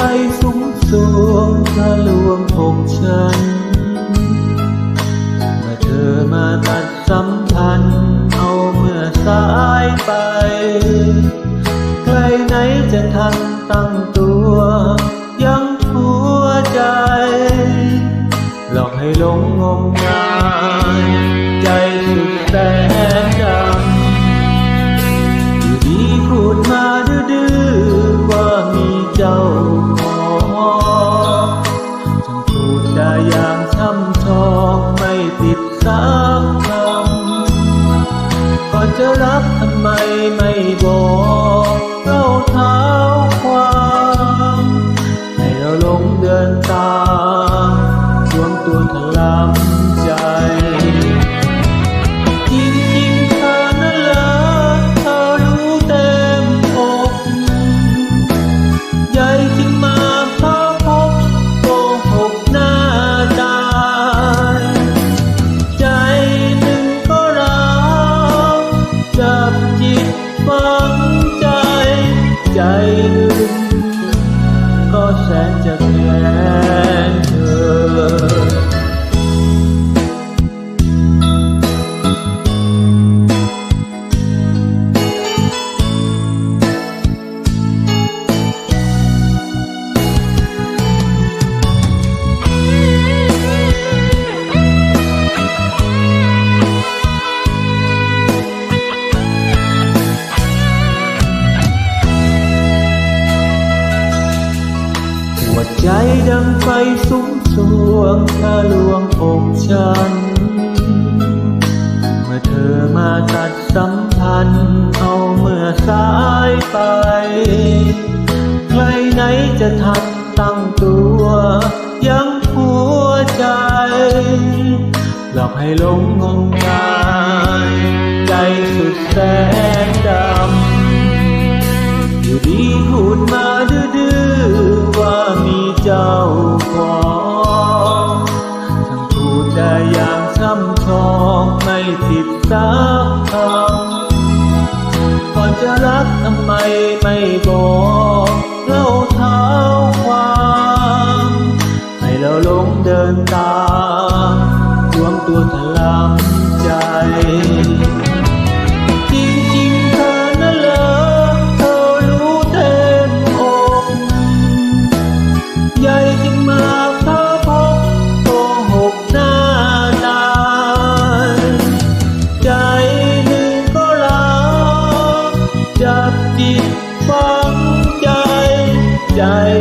ไฟสุมสวงทะลวงอกฉัน เมื่อเธอมาตัดสัมพันธ์ เอาเมื่อสายไป ใครไหนจะทันตั้งตัว ยังหัวใจ หลอกให้หลงงมงายำใจจริงๆเธอนั้นเลิศเธอรู้เต็มอกใหญ่จึงมาพาพบโกหกหน้าตายใจหนึ่งก็รักจับจิตฝังใจ ใจหนึ่งก็แสนจะแค้ หัวใจดังไฟสุมสวงทะลวงอกฉัน เมื่อเธอมาตัดสัมพันธ์เอาเมื่อสายไป ใครไหนจะทันตั้งตัว ยังหัวใจ หลอกให้หลงงมงาย ใจสุดแสน ของฉันพูดได้อย่างช่ำชองไม่ผิดสักคำก่อนจะรักทำไมไม่บอกเล่าเท้าความให้เราหลงเดินตามดวงตัวถลำ ก